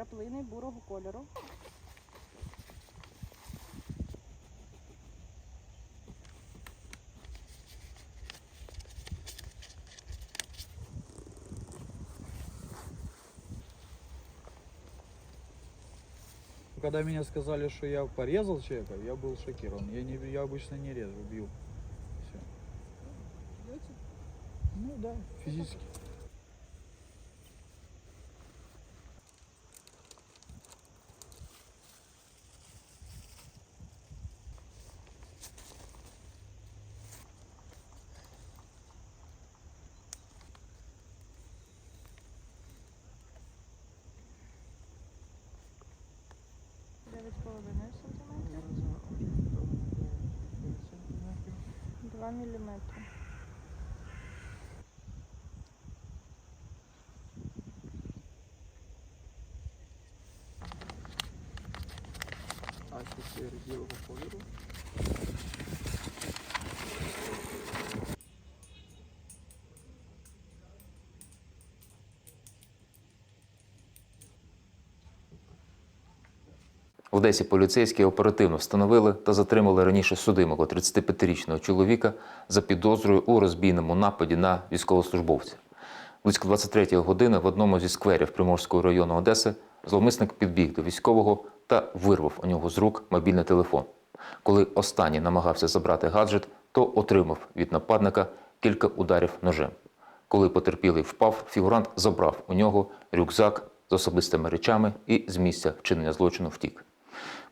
краплини бурого кольору. Когда меня сказали, что я порезал человека, я был шокирован. Я, не, я обычно не режу, бью. Все. Ну да, физически. 2 мм. Ась білого кольору. В Одесі поліцейські оперативно встановили та затримали раніше судимого 35-річного чоловіка за підозрою у розбійному нападі на військовослужбовця. Близько 23-ї години в одному зі скверів Приморського району Одеси зловмисник підбіг до військового та вирвав у нього з рук мобільний телефон. Коли останній намагався забрати гаджет, то отримав від нападника кілька ударів ножем. Коли потерпілий впав, фігурант забрав у нього рюкзак з особистими речами і з місця вчинення злочину втік.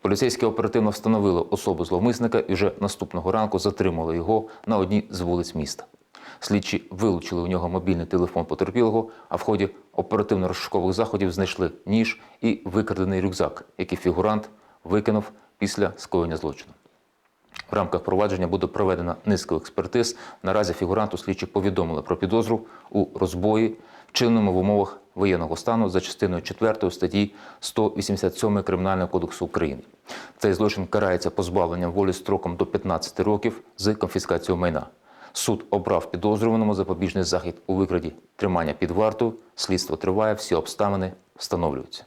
Поліцейські оперативно встановили особу зловмисника і вже наступного ранку затримали його на одній з вулиць міста. Слідчі вилучили у нього мобільний телефон потерпілого, а в ході оперативно-розшукових заходів знайшли ніж і викрадений рюкзак, який фігурант викинув після скоєння злочину. В рамках провадження буде проведена низка експертиз. Наразі фігуранту слідчі повідомили про підозру у розбої, вчиненому в умовах воєнного стану за частиною 4 статті 187 Кримінального кодексу України. Цей злочин карається позбавленням волі строком до 15 років з конфіскацією майна. Суд обрав підозрюваному запобіжний захід у викраді тримання під варту. Слідство триває, всі обставини встановлюються.